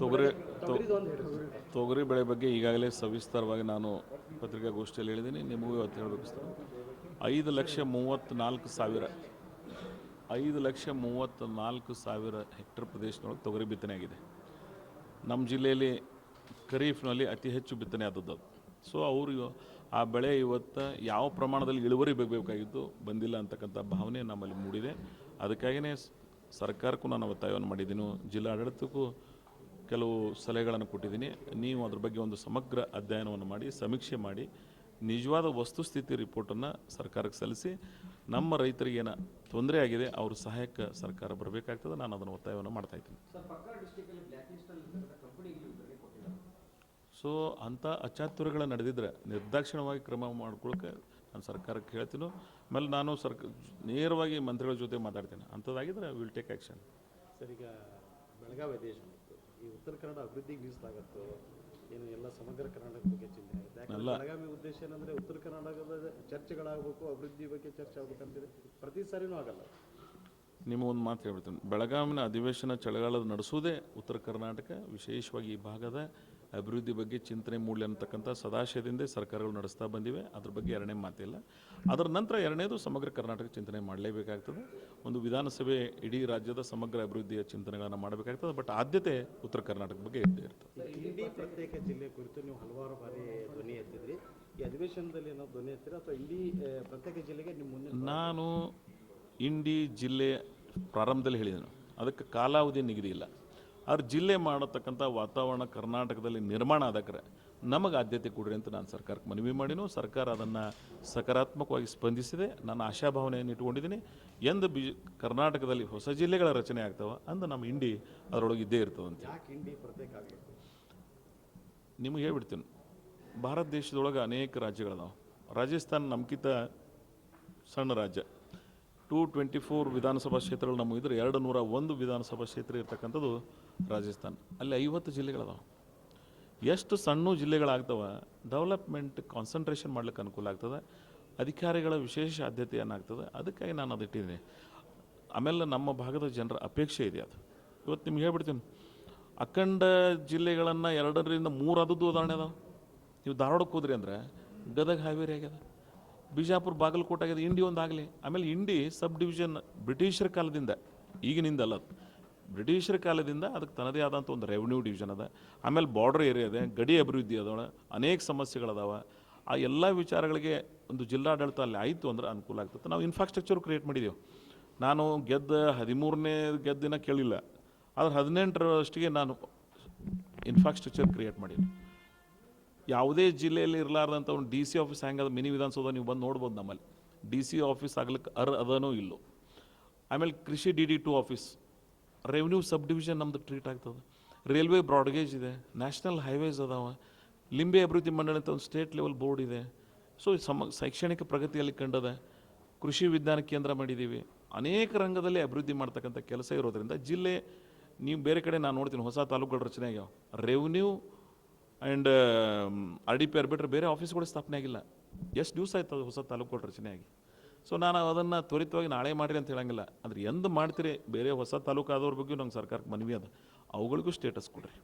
ತೊಗರಿ ತೊಗರಿ ಬೆಳೆ ಬಗ್ಗೆ ಈಗಾಗಲೇ ಸವಿಸ್ತಾರವಾಗಿ ನಾನು ಪತ್ರಿಕಾಗೋಷ್ಠಿಯಲ್ಲಿ ಹೇಳಿದ್ದೀನಿ. ನಿಮಗೂ ಇವತ್ತು ಹೇಳಬೇಕು ಸರ್. ಐದು ಲಕ್ಷ ಮೂವತ್ತ್ನಾಲ್ಕು ಸಾವಿರ, ಐದು ಲಕ್ಷ ಮೂವತ್ತ್ನಾಲ್ಕು ಸಾವಿರ ಹೆಕ್ಟರ್ ಪ್ರದೇಶದೊಳಗೆ ತೊಗರಿ ಬಿತ್ತನೆ ಆಗಿದೆ. ನಮ್ಮ ಜಿಲ್ಲೆಯಲ್ಲಿ ಖರೀಫ್ನಲ್ಲಿ ಅತಿ ಹೆಚ್ಚು ಬಿತ್ತನೆ ಆದದ್ದು. ಸೊ ಅವರು ಆ ಬೆಳೆ ಇವತ್ತು ಯಾವ ಪ್ರಮಾಣದಲ್ಲಿ ಇಳುವರಿ ಬೇಕಾಗಿತ್ತು ಬಂದಿಲ್ಲ ಅಂತಕ್ಕಂಥ ಭಾವನೆ ನಮ್ಮಲ್ಲಿ ಮೂಡಿದೆ. ಅದಕ್ಕಾಗಿಯೇ ಸರ್ಕಾರಕ್ಕೂ ನಾನು ಒತ್ತಾಯವನ್ನು ಮಾಡಿದ್ದೀನಿ. ಜಿಲ್ಲಾಡಳಿತಕ್ಕೂ ಕೆಲವು ಸಲಹೆಗಳನ್ನು ಕೊಟ್ಟಿದ್ದೀನಿ. ನೀವು ಅದ್ರ ಬಗ್ಗೆ ಒಂದು ಸಮಗ್ರ ಅಧ್ಯಯನವನ್ನು ಮಾಡಿ, ಸಮೀಕ್ಷೆ ಮಾಡಿ, ನಿಜವಾದ ವಸ್ತುಸ್ಥಿತಿ ರಿಪೋರ್ಟನ್ನು ಸರ್ಕಾರಕ್ಕೆ ಸಲ್ಲಿಸಿ, ನಮ್ಮ ರೈತರಿಗೆ ಏನ ತೊಂದರೆ ಆಗಿದೆ, ಅವ್ರ ಸಹಾಯಕ್ಕೆ ಸರ್ಕಾರ ಬರಬೇಕಾಗ್ತದೆ. ನಾನು ಅದನ್ನು ಒತ್ತಾಯವನ್ನು ಮಾಡ್ತಾ ಇದ್ದೀನಿ. ಸೊ, ಅಂಥ ಅಚಾತುರ್ಯಗಳ ನಡೆದಿದ್ರೆ ನಿರ್ದಾಕ್ಷಿಣ್ಯವಾಗಿ ಕ್ರಮ ಮಾಡ್ಕೊಳಕ್ಕೆ ನಾನು ಸರ್ಕಾರಕ್ಕೆ ಹೇಳ್ತೀನಿ, ಆಮೇಲೆ ನಾನು ಸರ್ಕ, ನೇರವಾಗಿ ಮಂತ್ರಿಗಳ ಜೊತೆ ಮಾತಾಡ್ತೀನಿ. ಅಂಥದ್ದಾಗಿದ್ರೆ ವಿಲ್ ಟೇಕ್ ಆ್ಯಕ್ಷನ್ ಸರ್, ಈಗ ಬೆಳಗಾವಿ ಈ ಉತ್ತರ ಕನ್ನಡ ಅಭಿವೃದ್ಧಿಗೆ ಮೀಸಲಾಗತ್ತೋ ಏನು ಎಲ್ಲ ಸಮಗ್ರ ಕರ್ನಾಟಕ ಬಗ್ಗೆ ಚಿಂತನೆ ಆಗುತ್ತೆ ಯಾಕಂದ್ರೆ ಬೆಳಗಾವಿ ಉದ್ದೇಶ ಏನಂದ್ರೆ ಉತ್ತರ ಕರ್ನಾಟಕದ ಚರ್ಚೆಗಳಾಗಬೇಕು ಅಭಿವೃದ್ಧಿ ಬಗ್ಗೆ ಚರ್ಚೆ ಆಗ್ಬೇಕಂತಿದೆ. ಪ್ರತಿ ಸಾರಿನೂ ಆಗಲ್ಲ. ನಿಮಗೊಂದು ಮಾತು ಹೇಳ್ಬಿಡ್ತೀನಿ. ಬೆಳಗಾವಿನ ಅಧಿವೇಶನ ಚಳಿಗಾಲದ ನಡೆಸುವುದೇ ಉತ್ತರ ಕರ್ನಾಟಕ ವಿಶೇಷವಾಗಿ ಈ ಭಾಗದ ಅಭಿವೃದ್ಧಿ ಬಗ್ಗೆ ಚಿಂತನೆ ಮೂಡಲಿ ಅನ್ನತಕ್ಕಂಥ ಸದಾಶಯದಿಂದ ಸರ್ಕಾರಗಳು ನಡೆಸ್ತಾ ಬಂದಿವೆ. ಅದ್ರ ಬಗ್ಗೆ ಎರಡನೇ ಮಾತಿಲ್ಲ. ಅದರ ನಂತರ ಎರಡನೇದು ಸಮಗ್ರ ಕರ್ನಾಟಕ ಚಿಂತನೆ ಮಾಡಲೇಬೇಕಾಗ್ತದೆ. ಒಂದು ವಿಧಾನಸಭೆ ಇಡೀ ರಾಜ್ಯದ ಸಮಗ್ರ ಅಭಿವೃದ್ಧಿಯ ಚಿಂತನೆಗಳನ್ನು ಮಾಡಬೇಕಾಗ್ತದೆ. ಬಟ್ ಆದ್ಯತೆ ಉತ್ತರ ಕರ್ನಾಟಕ ಬಗ್ಗೆ ಇದ್ದೇ ಇರ್ತದೆ. ಇಂಡಿ ಪ್ರತ್ಯೇಕ ಜಿಲ್ಲೆ ಕುರಿತು ನೀವು ಹಲವಾರು ಬಾರಿ ಧ್ವನಿ ಎತ್ತಿದ್ರಿ. ಈ ಅಧಿವೇಶನದಲ್ಲಿ ಏನೋ ಧ್ವನಿ ಎತ್ತಿರ? ಅಥವಾ ಇಂಡಿ ಪ್ರತ್ಯೇಕ ಜಿಲ್ಲೆಗೆ ನಿಮ್ಮ ಮುಂದೆ ನಾನು ಇಂಡಿ ಜಿಲ್ಲೆ ಪ್ರಾರಂಭದಲ್ಲಿ ಹೇಳಿದೆನು. ಅದಕ್ಕೆ ಕಾಲಾವಧಿ ನಿಗದಿ ಇಲ್ಲ. ಆದ್ರೆ ಜಿಲ್ಲೆ ಮಾಡತಕ್ಕಂಥ ವಾತಾವರಣ ಕರ್ನಾಟಕದಲ್ಲಿ ನಿರ್ಮಾಣ ಆದಕ್ರೆ ನಮಗೆ ಆದ್ಯತೆ ಕೊಡ್ರಿ ಅಂತ ನಾನು ಸರ್ಕಾರಕ್ಕೆ ಮನವಿ ಮಾಡಿನೂ ಸರ್ಕಾರ ಅದನ್ನು ಸಕಾರಾತ್ಮಕವಾಗಿ ಸ್ಪಂದಿಸಿದೆ. ನನ್ನ ಆಶಾಭಾವನೆಯನ್ನು ಇಟ್ಕೊಂಡಿದ್ದೀನಿ ಎಂದು ಬಿ ಕರ್ನಾಟಕದಲ್ಲಿ ಹೊಸ ಜಿಲ್ಲೆಗಳ ರಚನೆ ಆಗ್ತಾವೆ ಅಂದು ನಮ್ಮ ಇಂಡಿ ಅದರೊಳಗೆ ಇದ್ದೇ ಇರ್ತದಂತೆ ನಿಮಗೆ ಹೇಳ್ಬಿಡ್ತೀನಿ. ಭಾರತ ದೇಶದೊಳಗೆ ಅನೇಕ ರಾಜ್ಯಗಳದಾವೆ. ರಾಜಸ್ಥಾನ ನಮ್ಕಿಂತ ಸಣ್ಣ ರಾಜ್ಯ. ಟೂ ಟ್ವೆಂಟಿ ಫೋರ್ ವಿಧಾನಸಭಾ ಕ್ಷೇತ್ರಗಳು ನಮಗೆ ಇದ್ರೆ ಎರಡು ನೂರ ಒಂದು ವಿಧಾನಸಭಾ ಕ್ಷೇತ್ರ ಇರ್ತಕ್ಕಂಥದ್ದು ರಾಜಸ್ಥಾನ. ಅಲ್ಲಿ ಐವತ್ತು ಜಿಲ್ಲೆಗಳದಾವೆ. ಎಷ್ಟು ಸಣ್ಣ ಜಿಲ್ಲೆಗಳಾಗ್ತವೆ ಡೆವಲಪ್ಮೆಂಟ್ ಕಾನ್ಸಂಟ್ರೇಷನ್ ಮಾಡ್ಲಿಕ್ಕೆ ಅನುಕೂಲ ಆಗ್ತದೆ, ಅಧಿಕಾರಿಗಳ ವಿಶೇಷ ಆದ್ಯತೆ ಏನಾಗ್ತದೆ ಅದಕ್ಕಾಗಿ ನಾನು ಅದು ಇಟ್ಟಿದ್ದೀನಿ. ಆಮೇಲೆ ನಮ್ಮ ಭಾಗದ ಜನರ ಅಪೇಕ್ಷೆ ಇದೆ ಅದು. ಇವತ್ತು ನಿಮ್ಗೆ ಹೇಳ್ಬಿಡ್ತೀನಿ. ಅಖಂಡ ಜಿಲ್ಲೆಗಳನ್ನು ಎರಡರಿಂದ ಮೂರು ಅದದ್ದು ಉದಾಹರಣೆ ಅದಾವೆ. ನೀವು ಧಾರವಾಡಕ್ಕೆ ಹೋದ್ರಿ ಅಂದ್ರೆ ಗದಗ ಹಾವೇರಿ ಆಗ್ಯದ. ಬಿಜಾಪುರ ಬಾಗಲಕೋಟೆ ಆಗಿದೆ ಇಂಡಿ ಒಂದು ಆಗಲಿ. ಆಮೇಲೆ ಇಂಡಿ ಸಬ್ ಡಿವಿಷನ್ ಬ್ರಿಟಿಷರ ಕಾಲದಿಂದ, ಈಗಿನಿಂದ ಅಲ್ಲ. ಬ್ರಿಟಿಷರ ಕಾಲದಿಂದ ಅದಕ್ಕೆ ತನ್ನದೇ ಆದಂಥ ಒಂದು ರೆವಿನ್ಯೂ ಡಿವಿಷನ್ ಅದ. ಆಮೇಲೆ ಬಾರ್ಡರ್ ಏರಿಯಾ ಇದೆ, ಗಡಿ ಅಭಿವೃದ್ಧಿ ಅದ ಅನೇಕ ಸಮಸ್ಯೆಗಳದಾವ ಆ ಎಲ್ಲ ವಿಚಾರಗಳಿಗೆ ಒಂದು ಜಿಲ್ಲಾಡಳಿತ ಅಲ್ಲಿ ಆಯಿತು ಅಂದ್ರೆ ಅನುಕೂಲ ಆಗ್ತದೆ. ನಾವು ಇನ್ಫ್ರಾಸ್ಟ್ರಕ್ಚರ್ ಕ್ರಿಯೇಟ್ ಮಾಡಿದೆವು. ನಾನು ಗೆದ್ದ ಹದಿಮೂರನೇ ಗೆದ್ದಿನ ಕೇಳಿಲ್ಲ. ಆದರೆ ಹದಿನೆಂಟರಷ್ಟಿಗೆ ನಾನು ಇನ್ಫ್ರಾಸ್ಟ್ರಕ್ಚರ್ ಕ್ರಿಯೇಟ್ ಮಾಡೀನಿ ಯಾವುದೇ ಜಿಲ್ಲೆಯಲ್ಲಿ ಇರಲಾರ್ದಂಥ ಒಂದು ಡಿ ಸಿ ಆಫೀಸ್ ಹ್ಯಾಂಗದ ಮಿನಿ ವಿಧಾನಸೌಧ ನೀವು ಬಂದು ನೋಡ್ಬೋದು ನಮ್ಮಲ್ಲಿ. ಡಿ ಸಿ ಆಫೀಸ್ ಆಗ್ಲಿಕ್ಕೆ ಅರ್ ಅದನೋ ಇಲ್ಲೋ. ಆಮೇಲೆ ಕೃಷಿ D D to office. Revenue sub division ನಮ್ದು ಟ್ರೀಟ್ ಆಗ್ತದೆ. ರೈಲ್ವೆ ಬ್ರಾಡ್ಗೇಜ್ ಇದೆ. ನ್ಯಾಷನಲ್ ಹೈವೇಸ್ ಅದಾವ. ಲಿಂಬೆ ಅಭಿವೃದ್ಧಿ ಮಂಡಳಿ ಅಂತ ಒಂದು ಸ್ಟೇಟ್ ಲೆವೆಲ್ ಬೋರ್ಡ್ ಇದೆ. ಸೊ ಸಮ ಶೈಕ್ಷಣಿಕ ಪ್ರಗತಿಯಲ್ಲಿ ಕಂಡದ ಕೃಷಿ ವಿಜ್ಞಾನ ಕೇಂದ್ರ ಮಾಡಿದ್ದೀವಿ ಅನೇಕ ರಂಗದಲ್ಲಿ ಅಭಿವೃದ್ಧಿ ಮಾಡ್ತಕ್ಕಂಥ ಕೆಲಸ ಇರೋದ್ರಿಂದ ಜಿಲ್ಲೆ, ನೀವು ಬೇರೆ ಕಡೆ ನಾನು ನೋಡ್ತೀನಿ, ಹೊಸ ತಾಲೂಕುಗಳ ರಚನೆ ಆಗ್ಯಾವ revenue and R D P R ಬಿಟ್ಟರೆ ಬೇರೆ ಆಫೀಸ್ಗಳು ಸ್ಥಾಪನೆ ಆಗಿಲ್ಲ. ಎಷ್ಟು ದಿವಸ ಆಯ್ತು ಅದು ಹೊಸ ತಾಲೂಕುಗಳ ರಚನೆ ಆಗಿ. ಸೊ ನಾನು ಅದನ್ನು ತ್ವರಿತವಾಗಿ ನಾಳೆ ಮಾಡಿರಿ ಅಂತ ಹೇಳಂಗಿಲ್ಲ. ಅಂದರೆ ಎಂದು ಮಾಡ್ತೀರಿ? ಬೇರೆ ಹೊಸ ತಾಲೂಕು ಆದವ್ರ ಬಗ್ಗೆ ನಮ್ಮ ಸರ್ಕಾರಕ್ಕೆ ಮನವಿ ಅದ. ಅವುಗಳಿಗೂ ಸ್ಟೇಟಸ್ ಕೊಡ್ರಿ.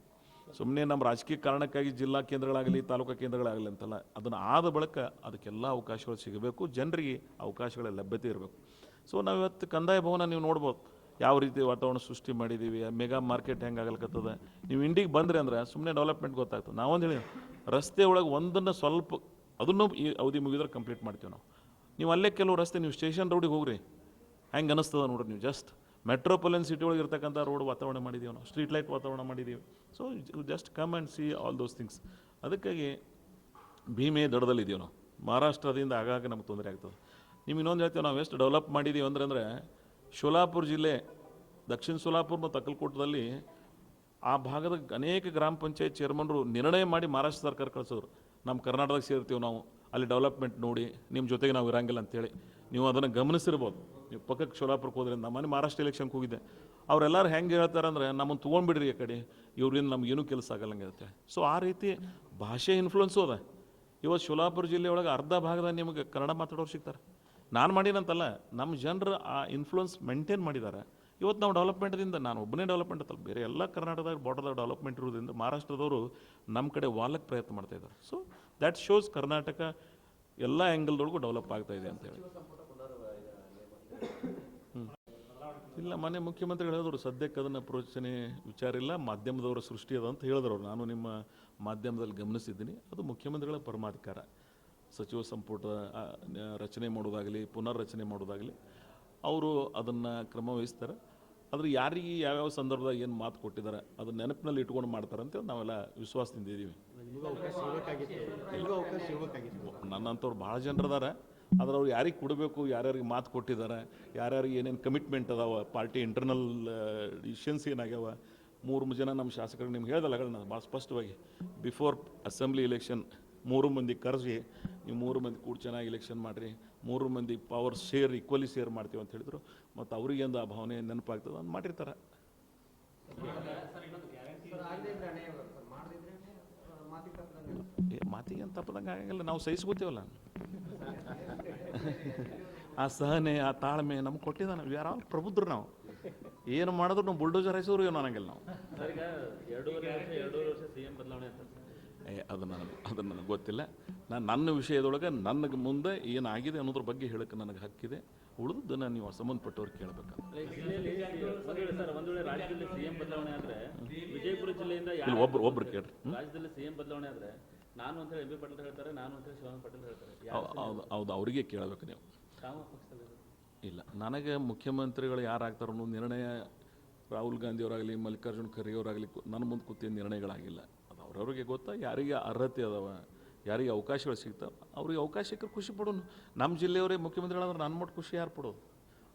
ಸುಮ್ಮನೆ ನಮ್ಮ ರಾಜಕೀಯ ಕಾರಣಕ್ಕಾಗಿ ಜಿಲ್ಲಾ ಕೇಂದ್ರಗಳಾಗಲಿ, ತಾಲೂಕಾ ಕೇಂದ್ರಗಳಾಗಲಿ ಅಂತಲ್ಲ, ಅದನ್ನು ಆದ ಬಳಿಕ ಅದಕ್ಕೆಲ್ಲ ಅವಕಾಶಗಳು ಸಿಗಬೇಕು. ಜನರಿಗೆ ಅವಕಾಶಗಳ ಲಭ್ಯತೆ ಇರಬೇಕು. ಸೊ ನಾವು ಇವತ್ತು ಕಂದಾಯ ಭವನ ನೀವು ನೋಡ್ಬೋದು. ಯಾವ ರೀತಿ ವಾತಾವರಣ ಸೃಷ್ಟಿ ಮಾಡಿದ್ದೀವಿ ಮೆಗಾ ಮಾರ್ಕೆಟ್ ಹೆಂಗೆ ಆಗಲ್ಕತ್ತದ. ನೀವು ಇಂಡಿಗೆ ಬಂದ್ರಿ ಅಂದ್ರೆ ಸುಮ್ಮನೆ ಡೆವಲಪ್ಮೆಂಟ್ ಗೊತ್ತಾಗ್ತದೆ. ನಾವೊಂದು ಹೇಳಿ ರಸ್ತೆ ಒಳಗೆ ಒಂದನ್ನು ಸ್ವಲ್ಪ ಅದನ್ನು ಈ ಅವಧಿ ಮುಗಿದ್ರೆ ಕಂಪ್ಲೀಟ್ ಮಾಡ್ತೀವಿ ನಾವು. ನೀವು ಅಲ್ಲೇ ಕೆಲವು ರಸ್ತೆ, ನೀವು ಸ್ಟೇಷನ್ ರೋಡಿಗೆ ಹೋಗ್ರಿ. ಹೆಂಗೆ ಅನಿಸ್ತದ ನೋಡ್ರಿ ನೀವು ಜಸ್ಟ್ ಮೆಟ್ರೋಪಾಲಿಯನ್ ಸಿಟಿ ಒಳಗೆ ಇರ್ತಕ್ಕಂಥ ರೋಡ್ ವಾತಾವರಣ ಮಾಡಿದ್ದೀವಿ ನಾವು ಸ್ಟ್ರೀಟ್ ಲೈಟ್ ವಾತಾವರಣ ಮಾಡಿದ್ದೀವಿ so just come and see all those things ಅದಕ್ಕಾಗಿ ಭೀಮೆ ದಡದಲ್ಲಿದ್ದೀವಿ ನಾವು. ಮಹಾರಾಷ್ಟ್ರದಿಂದ ಆಗಾಗ ನಮ್ಗೆ ತೊಂದರೆ ಆಗ್ತದೆ. ನಿಮ್ಗೆ ಇನ್ನೊಂದು ಹೇಳ್ತೀವಿ, ನಾವು ಎಷ್ಟು ಡೆವಲಪ್ ಮಾಡಿದ್ದೀವಿ ಅಂದ್ರೆ, ಅಂದರೆ ಶೋಲಾಪುರ ಜಿಲ್ಲೆ, ದಕ್ಷಿಣ ಸೋಲಾಪುರ ಮತ್ತು ಅಕ್ಕಲಕೋಟದಲ್ಲಿ ಆ ಭಾಗದ ಅನೇಕ ಗ್ರಾಮ ಪಂಚಾಯತ್ ಚೇರ್ಮನ್ರು ನಿರ್ಣಯ ಮಾಡಿ ಮಹಾರಾಷ್ಟ್ರ ಸರ್ಕಾರ ಕಳಿಸೋರು. ನಮ್ಮ ಕರ್ನಾಟಕದಾಗ ಸೇರ್ತೀವಿ ನಾವು. ಅಲ್ಲಿ ಡೆವಲಪ್ಮೆಂಟ್ ನೋಡಿ ನಿಮ್ಮ ಜೊತೆಗೆ ನಾವು ಇರಂಗಿಲ್ಲ ಅಂತೇಳಿ. ನೀವು ಅದನ್ನು ಗಮನಿಸಿರ್ಬೋದು. ನೀವು ಪಕ್ಕಕ್ಕೆ ಶೋಲಾಪುರಕ್ಕೆ ಹೋದ್ರೆ ನಮ್ಮ ಮನೆ ಮಹಾರಾಷ್ಟ್ರ ಎಲೆಕ್ಷನ್ಗೆ ಹೋಗಿದ್ದೆ ಅವರೆಲ್ಲರೂ ಹೆಂಗೆ ಹೇಳ್ತಾರೆ ಅಂದರೆ, ನಮ್ಮನ್ನು ತೊಗೊಂಡ್ಬಿಡ್ರಿ ಈ ಕಡೆ. ಇವ್ರಿಂದ ಏನೂ ಕೆಲಸ ಆಗಲ್ಲಂಗೆ ಇರುತ್ತೆ ಸೊ ಆ ರೀತಿ ಭಾಷೆ ಇನ್ಫ್ಲುಯೆನ್ಸು ಅದ ಇವತ್ತು ಶೋಲಾಪುರ ಜಿಲ್ಲೆಯೊಳಗೆ ಅರ್ಧ ಭಾಗದಾಗ ನಿಮಗೆ ಕನ್ನಡ ಮಾತಾಡೋರು ಸಿಗ್ತಾರೆ. ನಾನು ಮಾಡಿನಂತಲ್ಲ ನಮ್ಮ ಜನರು ಆ ಇನ್ಫ್ಲುಯೆನ್ಸ್ ಮೇಂಟೈನ್ ಮಾಡಿದ್ದಾರೆ ಇವತ್ತು ನಾವು ಡೆವಲಪ್ಮೆಂಟ್ದಿಂದ ನಾನು ಒಬ್ಬನೇ ಡೆವಲಪ್ಮೆಂಟ್ ಅಂತಲ್ಲ ಬೇರೆ ಎಲ್ಲ ಕರ್ನಾಟಕದಾಗ ಬಾರ್ಡರ್ದಾಗ ಡೆವಲಪ್ಮೆಂಟ್ ಇರೋದ್ರಿಂದ ಮಹಾರಾಷ್ಟ್ರದವರು ನಮ್ಮ ಕಡೆ ವಾಲಕ್ಕೆ ಪ್ರಯತ್ನ ಮಾಡ್ತಾ ಇದ್ದಾರೆ ಸೊ ದ್ಯಾಟ್ ಶೋಸ್ ಕರ್ನಾಟಕ ಎಲ್ಲ ಆ್ಯಂಗಲ್ದೊಳಗೂ ಡೆವಲಪ್ ಆಗ್ತಾ ಇದೆ ಅಂತೇಳಿ ಇಲ್ಲ, ಮನೆ ಮುಖ್ಯಮಂತ್ರಿಗಳು ಹೇಳಿದ್ರು, ಸದ್ಯಕ್ಕೆ ಅದನ್ನು ಪ್ರೋಚನೆ ವಿಚಾರ ಇಲ್ಲ, ಮಾಧ್ಯಮದವರ ಸೃಷ್ಟಿ ಅದ ಅಂತ ಹೇಳಿದ್ರು. ನಾನು ನಿಮ್ಮ ಮಾಧ್ಯಮದಲ್ಲಿ ಗಮನಿಸಿದ್ದೀನಿ, ಅದು ಮುಖ್ಯಮಂತ್ರಿಗಳ ಪರಮಾಧಿಕಾರ. ಸಚಿವ ಸಂಪುಟ ರಚನೆ ಮಾಡೋದಾಗಲಿ ಪುನರ್ರಚನೆ ಮಾಡೋದಾಗಲಿ ಅವರು ಅದನ್ನು ಕ್ರಮವಹಿಸ್ತಾರೆ ಆದರೆ ಯಾರಿಗೆ ಯಾವ್ಯಾವ ಸಂದರ್ಭದಾಗ ಏನು ಮಾತು ಕೊಟ್ಟಿದ್ದಾರೆ ಅದನ್ನ ನೆನಪಿನಲ್ಲಿ ಇಟ್ಕೊಂಡು ಮಾಡ್ತಾರೆ ಅಂತೇಳಿ ನಾವೆಲ್ಲ ವಿಶ್ವಾಸದಿಂದ ಇದ್ದೀವಿ. ನನ್ನಂಥವ್ರು ಭಾಳ ಜನರದಾರ ಆದ್ರೆ ಅವ್ರು ಯಾರಿಗೆ ಕೊಡಬೇಕು ಯಾರ್ಯಾರಿಗೆ ಮಾತು ಕೊಟ್ಟಿದ್ದಾರೆ ಯಾರ್ಯಾರಿಗೆ ಏನೇನು ಕಮಿಟ್ಮೆಂಟ್ ಅದಾವ ಪಾರ್ಟಿ ಇಂಟರ್ನಲ್ ಡಿಶನ್ಸ್ ಏನಾಗ್ಯಾವ ಮೂರು ಜನ ನಮ್ಮ ಶಾಸಕರಿಗೆ ನಿಮ್ಗೆ ಹೇಳ್ದಲ್ಲ ನಾನು ಭಾಳ ಸ್ಪಷ್ಟವಾಗಿ ಬಿಫೋರ್ ಅಸೆಂಬ್ಲಿ ಇಲೆಕ್ಷನ್ ಮೂರು ಮಂದಿ ಕರೆಸಿ ನೀವು ಮೂರು ಮಂದಿ ಕೂಡ ಚೆನ್ನಾಗಿ ಎಲೆಕ್ಷನ್ ಮಾಡಿರಿ, ಮೂರು ಮಂದಿ ಪವರ್ ಶೇರ್ ಈಕ್ವಲಿ ಶೇರ್ ಮಾಡ್ತೀವಿ ಅಂತ ಹೇಳಿದ್ರು. ಮತ್ತು ಅವ್ರಿಗೆ ಒಂದು ಆ ಭಾವನೆ ನೆನಪಾಗ್ತದೆ ಅಂತ ಮಾಡಿರ್ತಾರೆ. ಮಾತಿಗೆ ಅಂತ ತಪ್ಪದಂಗೆ ಆಗಂಗಿಲ್ಲ, ನಾವು ಸಹಿಸ್ಕೋತೀವಲ್ಲ. ಆ ಸಹನೆ, ಆ ತಾಳ್ಮೆ ನಮ್ಗೆ ಕೊಟ್ಟಿದ್ದಾನೆ ಆಲ್ ಪ್ರಬುದ್ಧರು ನಾವು. ಏನು ಮಾಡಿದ್ರು ನಾವು ಬುಲ್ಡೋಜರ್ ಹಾಯಿಸೋರು ಏನು ಅನ್ನಂಗಿಲ್ಲ ನಾವು. ಅದು ನನಗೆ ಅದು ನನಗೆ ಗೊತ್ತಿಲ್ಲ. ನಾನು ನನ್ನ ವಿಷಯದೊಳಗೆ ನನಗೆ ಮುಂದೆ ಏನಾಗಿದೆ ಅನ್ನೋದ್ರ ಬಗ್ಗೆ ಹೇಳಕ್ಕೆ ನನಗೆ ಹಕ್ಕಿದೆ. ಉಳಿದದ್ದನ್ನು ನೀವು ಸಂಬಂಧಪಟ್ಟವ್ರು ಕೇಳಬೇಕು ಒಬ್ರು ಒಬ್ರು ಕೇಳ್ರಿ. ರಾಜ್ಯದಲ್ಲಿ ಸಿ ಎಂ ಬದಲಾವಣೆ ಆದ್ರೆ ನಾನು ಅಂತ ಹೇಳಿ ಎಂ ಬಿ ಪಟೇಲ್ ಹೇಳ್ತಾರೆ ನಾನು ಅಂತ ಹೇಳಿ ಶಿವಾನಂದ ಪಾಟೀಲ್ ಹೇಳ್ತಾರೆ. ಹೌ- ಹೌದು ಹೌದು ಅವರಿಗೆ ಕೇಳಬೇಕು ನೀವು. ಇಲ್ಲ ನನಗೆ ಮುಖ್ಯಮಂತ್ರಿಗಳು ಯಾರಾಗ್ತಾರೋ ಅನ್ನೋ ನಿರ್ಣಯ ರಾಹುಲ್ ಗಾಂಧಿಯವರಾಗಲಿ ಮಲ್ಲಿಕಾರ್ಜುನ್ ಖರ್ಗೆ ಅವರಾಗಲಿ ನನ್ನ ಮುಂದೆ ಕೂತಿದ್ದ ನಿರ್ಣಯಗಳಾಗಿಲ್ಲ. ಅವ್ರವ್ರಿಗೆ ಗೊತ್ತಾ? ಯಾರಿಗೆ ಅರ್ಹತೆ ಅದಾವ? ಯಾರಿಗೆ ಅವಕಾಶಗಳು ಸಿಗ್ತಾವೆ? ಅವ್ರಿಗೆ ಅವಕಾಶಕ್ಕೆ ಖುಷಿ ಪಡೋನು. ನಮ್ಮ ಜಿಲ್ಲೆಯವರೇ ಮುಖ್ಯಮಂತ್ರಿಗಳಾದ್ರೆ ನನ್ನ ಮಟ್ಟು ಖುಷಿ ಯಾರು ಪಡೋದು?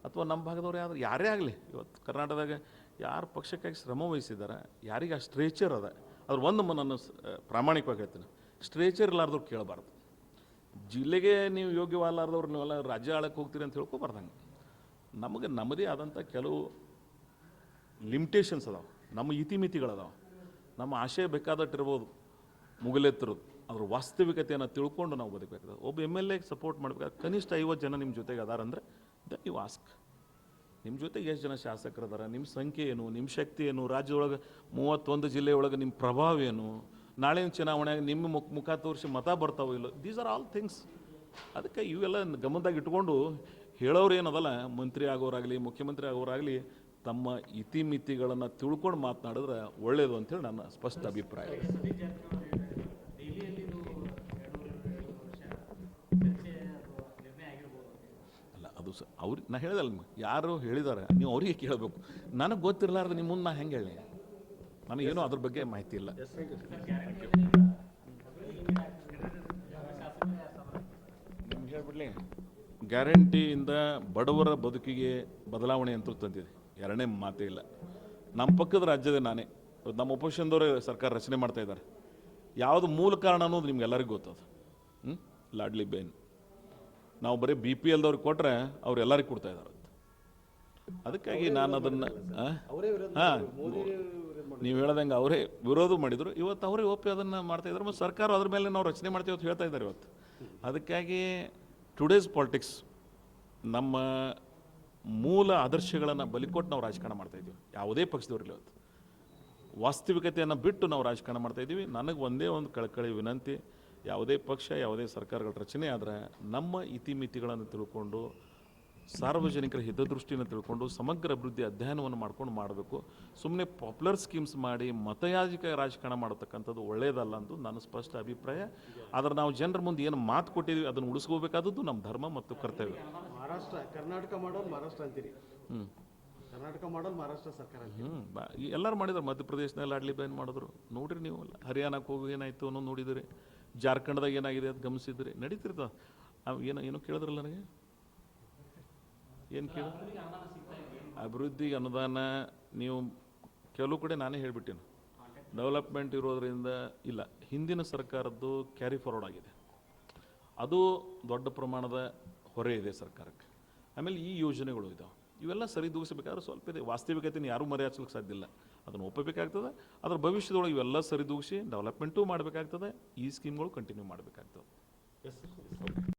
ಅಥವಾ ನಮ್ಮ ಭಾಗದವ್ರು ಯಾರು? ಯಾರೇ ಆಗಲಿ, ಇವತ್ತು ಕರ್ನಾಟಕದಾಗ ಯಾರು ಪಕ್ಷಕ್ಕಾಗಿ ಶ್ರಮ ವಹಿಸಿದ್ದಾರೆ ಯಾರಿಗೆ ಆ ಸ್ಟ್ರೇಚರ್ ಅದ? ಅದ್ರ ಒಂದು ನಾನು ಪ್ರಾಮಾಣಿಕವಾಗಿ ಹೇಳ್ತೀನಿ. ಸ್ಟ್ರೇಚರ್ ಇಲ್ಲಾರ್ದವ್ರು ಕೇಳಬಾರ್ದು. ಜಿಲ್ಲೆಗೆ ನೀವು ಯೋಗ್ಯವಾಗಲಾರ್ದವ್ರು, ನೀವೆಲ್ಲ ರಾಜ್ಯ ಆಳಕ್ಕೆ ಹೋಗ್ತೀರಿ ಅಂತ ಹೇಳ್ಕೊಬಾರ್ದಂಗೆ ನಮಗೆ ನಮ್ಮದೇ ಆದಂಥ ಕೆಲವು ಲಿಮಿಟೇಷನ್ಸ್ ಅದಾವೆ. ನಮ್ಮ ಇತಿಮಿತಿಗಳದಾವೆ ನಮ್ಮ ಆಶಯ ಬೇಕಾದಟ್ಟಿರ್ಬೋದು. ಮುಗಿಲೆತ್ತಿರೋದು. ಅದ್ರ ವಾಸ್ತವಿಕತೆಯನ್ನು ತಿಳ್ಕೊಂಡು ನಾವು ಬದುಕಬೇಕಾಗ್ತದೆ. ಒಬ್ಬ ಎಂ ಎಲ್ ಎ ಸಪೋರ್ಟ್ ಮಾಡಬೇಕಾದ್ರೆ ಕನಿಷ್ಠ ಐವತ್ತು ಜನ ನಿಮ್ಮ ಜೊತೆಗೆ ಅದಾರಂದರೆ ದ ಯು ಆಸ್ಕ್ ನಿಮ್ಮ ಜೊತೆಗೆ ಎಷ್ಟು ಜನ ಶಾಸಕರು ಅದಾರ ನಿಮ್ಮ ಸಂಖ್ಯೆ ಏನು? ನಿಮ್ಮ ಶಕ್ತಿ ಏನು? ರಾಜ್ಯದೊಳಗೆ ಮೂವತ್ತೊಂದು ಜಿಲ್ಲೆಯೊಳಗೆ ನಿಮ್ಮ ಪ್ರಭಾವ ಏನು? ನಾಳಿನ ಚುನಾವಣೆಗೆ ನಿಮ್ಮ ಮುಖ ಮುಖ ತೋರಿಸಿ ಮತ ಬರ್ತಾವೋ ಇಲ್ಲ? ದೀಸ್ ಆರ್ ಆಲ್ ಥಿಂಗ್ಸ್ ಅದಕ್ಕೆ ಇವೆಲ್ಲ ಗಮನದಾಗ ಇಟ್ಕೊಂಡು ಹೇಳೋರು ಏನದಲ್ಲ? ಮಂತ್ರಿ ಆಗೋರಾಗಲಿ, ಮುಖ್ಯಮಂತ್ರಿ ಆಗೋರಾಗಲಿ ತಮ್ಮ ಇತಿಮಿತಿಗಳನ್ನು ತಿಳ್ಕೊಂಡು ಮಾತನಾಡಿದ್ರೆ ಒಳ್ಳೆಯದು ಅಂತೇಳಿ ನನ್ನ ಸ್ಪಷ್ಟ ಅಭಿಪ್ರಾಯ. ಅಲ್ಲ, ಅದು ಸ, ಅವ್ರು ನಾನು ಹೇಳಿದಲ್ಲ ನಿಮ್ಗೆ ಯಾರು ಹೇಳಿದ್ದಾರೆ, ನೀವು ಅವರಿಗೆ ಕೇಳಬೇಕು. ನನಗೆ ಗೊತ್ತಿರಲಾರ್ದು ನಿಮ್ಮ ಮುಂದೆ ನಾನು ಹೆಂಗೆ ಹೇಳಿ? ನನಗೇನು ಅದ್ರ ಬಗ್ಗೆ ಮಾಹಿತಿ ಇಲ್ಲ. ನಿಮ್ಗೆ ಹೇಳ್ಬಿಡ್ಲಿ, ಗ್ಯಾರಂಟಿಯಿಂದ ಬಡವರ ಬದುಕಿಗೆ ಬದಲಾವಣೆ ಅಂತ ತಂದಿದೆ. ಎರಡನೇ ಮಾತೇ ಇಲ್ಲ. ನಮ್ಮ ಪಕ್ಕದ ರಾಜ್ಯದ ನಾನೇ. ನಮ್ಮ ಒಪೋಸಿಷನ್ದವರೇ ಸರ್ಕಾರ ರಚನೆ ಮಾಡ್ತಾ ಇದ್ದಾರೆ. ಯಾವುದು ಮೂಲ ಕಾರಣ ಅನ್ನೋದು ನಿಮ್ಗೆಲ್ಲರಿಗೂ ಗೊತ್ತದು. ಹ್ಞೂ ಲಾಡ್ಲಿ ಬೇನ್. ನಾವು ಬರೀ ಬಿ ಪಿ ಎಲ್ದವ್ರಿಗೆ ಕೊಟ್ಟರೆ ಅವ್ರು ಎಲ್ಲರಿಗೂ ಕೊಡ್ತಾ ಇದ್ದಾರೆ ಅದಕ್ಕಾಗಿ ನಾನು ಅದನ್ನು ಹಾಂ. ನೀವು ಹೇಳ್ದಂಗೆ ಅವರೇ ವಿರೋಧ ಮಾಡಿದರು. ಇವತ್ತು ಅವರೇ ಒಪ್ಪಿ ಅದನ್ನು ಮಾಡ್ತಾ ಇದ್ದಾರೆ ಮತ್ತು ಸರ್ಕಾರ ಅದ್ರ ಮೇಲೆ ನಾವು ರಚನೆ ಮಾಡ್ತೀವಿ ಅಂತ ಹೇಳ್ತಾ ಇದ್ದಾರೆ ಇವತ್ತು. ಅದಕ್ಕಾಗಿ ಟುಡೇಸ್ ಪಾಲಿಟಿಕ್ಸ್ ನಮ್ಮ ಮೂಲ ಆದರ್ಶಗಳನ್ನು ಬಲಿಕೊಟ್ಟು ನಾವು ರಾಜಕಾರಣ ಮಾಡ್ತಾ ಇದ್ದೀವಿ. ಯಾವುದೇ ಪಕ್ಷದವ್ರಲ್ಲಿ ಇವತ್ತು ವಾಸ್ತವಿಕತೆಯನ್ನು ಬಿಟ್ಟು ನಾವು ರಾಜಕಾರಣ ಮಾಡ್ತಾ ಇದ್ದೀವಿ. ನನಗೆ ಒಂದೇ ಒಂದು ಕಳಕಳಿ ವಿನಂತಿ, ಯಾವುದೇ ಪಕ್ಷ, ಯಾವುದೇ ಸರ್ಕಾರಗಳ ರಚನೆ ಆದರೆ ನಮ್ಮ ಇತಿಮಿತಿಗಳನ್ನು ತಿಳ್ಕೊಂಡು, ಸಾರ್ವಜನಿಕರ ಹಿತದೃಷ್ಟಿಯನ್ನು ತಿಳ್ಕೊಂಡು, ಸಮಗ್ರ ಅಭಿವೃದ್ಧಿ ಅಧ್ಯಯನವನ್ನು ಮಾಡ್ಕೊಂಡು ಮಾಡಬೇಕು. ಸುಮ್ಮನೆ ಪಾಪ್ಯುಲರ್ ಸ್ಕೀಮ್ಸ್ ಮಾಡಿ ಮತಯಾಜಿಕ ರಾಜಕಾರಣ ಮಾಡತಕ್ಕಂಥದ್ದು ಒಳ್ಳೆಯದಲ್ಲ ಅಂತ ನನ್ನ ಸ್ಪಷ್ಟ ಅಭಿಪ್ರಾಯ. ಆದರೆ ನಾವು ಜನರ ಮುಂದೆ ಏನು ಮಾತು ಕೊಟ್ಟಿದ್ದೀವಿ ಅದನ್ನು ಉಳಿಸ್ಕೋಬೇಕಾದದ್ದು ನಮ್ಮ ಧರ್ಮ ಮತ್ತು ಕರ್ತವ್ಯ. ಮಹಾರಾಷ್ಟ್ರ ಕರ್ನಾಟಕ ಮಾಡಲ್ ಮಹಾರಾಷ್ಟ್ರ ಅಂತೀರಿ. ಕರ್ನಾಟಕ ಮಾಡಲ್ ಮಹಾರಾಷ್ಟ್ರ ಸರ್ಕಾರ ಹ್ಞೂ ಎಲ್ಲರೂ ಮಾಡಿದ್ರು ಮಧ್ಯಪ್ರದೇಶದಲ್ಲಿ ಆಡ್ಲಿ ಬ್ಯಾನ್ ಮಾಡಿದ್ರು? ನೋಡ್ರಿ ನೀವು ಹರಿಯಾಣಕ್ಕೆ ಹೋಗಿ ಏನಾಯ್ತು ಅನ್ನೋ ನೋಡಿದಿರಿ. ಜಾರ್ಖಂಡ್ದಾಗ ಏನಾಗಿದೆ ಅಂತ ಗಮನಿಸಿದ್ರಿ? ನಡೀತಿರ್ತ. ಏನೋ ಏನು ಏನು ಕೇಳಿದ್ರಲ್ಲ ನನಗೆ? ಏನು ಕೇಳ ಅಭಿವೃದ್ಧಿಗೆ ಅನುದಾನ ನೀವು ಕೆಲವು ಕಡೆ ನಾನೇ ಹೇಳಿಬಿಟ್ಟೇನು. ಡೆವಲಪ್ಮೆಂಟ್ ಇರೋದರಿಂದ ಇಲ್ಲ ಹಿಂದಿನ ಸರ್ಕಾರದ್ದು ಕ್ಯಾರಿ ಫಾರ್ವರ್ಡ್ ಆಗಿದೆ. ಅದು ದೊಡ್ಡ ಪ್ರಮಾಣದ ಹೊರೆ ಇದೆ ಸರ್ಕಾರಕ್ಕೆ. ಆಮೇಲೆ ಈ ಯೋಜನೆಗಳು ಇದಾವೆ. ಇವೆಲ್ಲ ಸರಿದೂಗಿಸಬೇಕಾದ್ರೆ ಸ್ವಲ್ಪ ಇದೆ. ವಾಸ್ತವಿಕತೆಯನ್ನು ಯಾರೂ ಮರೆಯಾಚಲಿಕ್ಕೆ ಸಾಧ್ಯ ಇಲ್ಲ. ಅದನ್ನು ಒಪ್ಪಬೇಕಾಗ್ತದೆ. ಅದರ ಭವಿಷ್ಯದೊಳಗೆ ಇವೆಲ್ಲ ಸರಿದೂಗಿಸಿ ಡೆವಲಪ್ಮೆಂಟೂ ಮಾಡಬೇಕಾಗ್ತದೆ. ಈ ಸ್ಕೀಮ್ಗಳು ಕಂಟಿನ್ಯೂ ಮಾಡಬೇಕಾಗ್ತದೆ